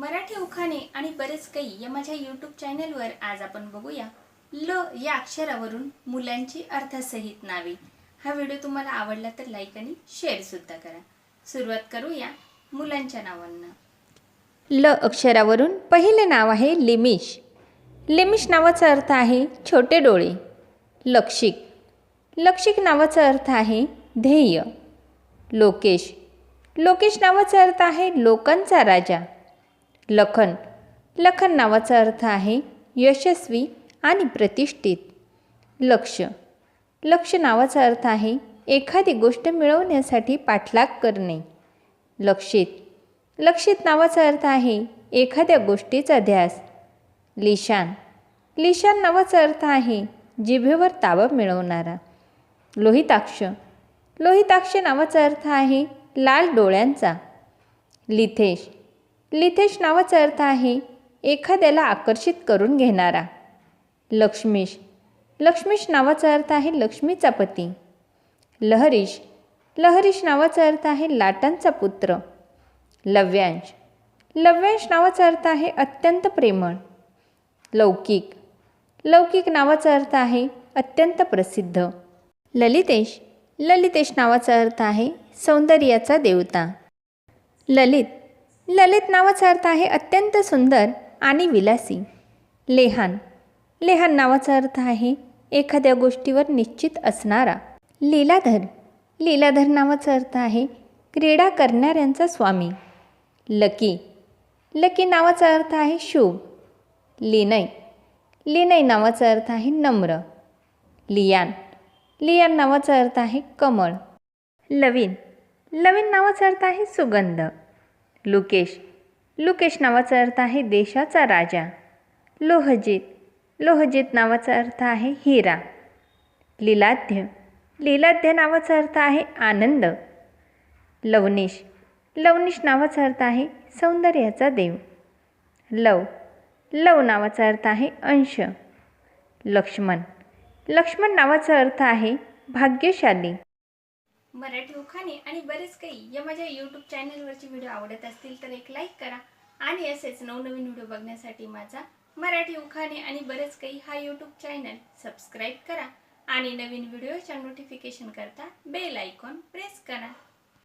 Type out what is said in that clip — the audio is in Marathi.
मराठी उखाणे आणि बरेच काही या माझ्या यूट्यूब चॅनलवर आज आपण बघूया. ल या अक्षरावरून मुलांची अर्थसहित नावे. हा व्हिडिओ तुम्हाला आवडला तर लाईक आणि शेअर सुद्धा करा. सुरुवात करूया मुलांच्या नावांना. ल अक्षरावरून पहिले नाव आहे लिमिश. लिमिश नावाचा अर्थ आहे छोटे डोळे. लक्षिक. लक्षिक नावाचा अर्थ आहे ध्येय. लोकेश. लोकेश नावाचा अर्थ आहे लोकांचा राजा. लखन. लखन नावाचा अर्थ आहे यशस्वी आणि प्रतिष्ठित. लक्ष. लक्ष नावाचा अर्थ आहे एखादी गोष्ट मिळवण्यासाठी पाठलाग करणे. लक्षित. लक्षित नावाचा अर्थ आहे एखाद्या गोष्टीचा ध्यास. लिशान. लिशान नावाचा अर्थ आहे जिभेवर ताबा मिळवणारा. लोहिताक्ष. लोहिताक्ष नावाचा अर्थ आहे लाल डोळ्यांचा. लिथेश. लिथेश नावाचा अर्थ आहे एखाद्याला आकर्षित करून घेणारा. लक्ष्मीश. लक्ष्मीश नावाचा अर्थ आहे लक्ष्मीचा पती. लहरीश. लहरीश नावाचा अर्थ आहे लाटांचा पुत्र. लव्यांश. लव्यांश नावाचा अर्थ आहे अत्यंत प्रेमळ. लौकिक. लौकिक नावाचा अर्थ आहे अत्यंत प्रसिद्ध. ललितेश. ललितेश नावाचा अर्थ आहे सौंदर्याचा देवता. ललित. ललित नावाचा अर्थ आहे अत्यंत सुंदर आणि विलासी. लेहान. लेहान नावाचा अर्थ आहे एखाद्या गोष्टीवर निश्चित असणारा. लीलाधर. लीलाधर नावाचा अर्थ आहे क्रीडा करणाऱ्यांचा स्वामी. लकी. लकी नावाचा अर्थ आहे शुभ. लिनय. लिनय नावाचा अर्थ आहे नम्र. लियान. लियान नावाचा अर्थ आहे कमळ. लवीन. लवीन नावाचा अर्थ आहे सुगंध. लुकेश. लुकेश नावाचा अर्थ आहे देशाचा राजा. लोहजित. लोहजित नावाचा अर्थ आहे हिरा. लीलाध्य लीलाध्य नावाचा अर्थ आहे आनंद. लवनेश. लवनिश नावाचा अर्थ आहे सौंदर्याचा देव. लव. लव नावाचा अर्थ आहे अंश. लक्ष्मण. लक्ष्मण नावाचा अर्थ आहे भाग्यशाली. मराठी उखाणे आणि बरेच काही या माझ्या यूट्यूब चॅनलवरचे व्हिडिओ आवडत असतील तर एक लाईक करा. आणि असेच नवनवीन व्हिडिओ बघण्यासाठी माझा मराठी उखाणे आणि बरेच काही हा यूट्यूब चॅनल सबस्क्राईब करा. आणि नवीन व्हिडिओच्या नोटिफिकेशन करता बेल आयकॉन प्रेस करा.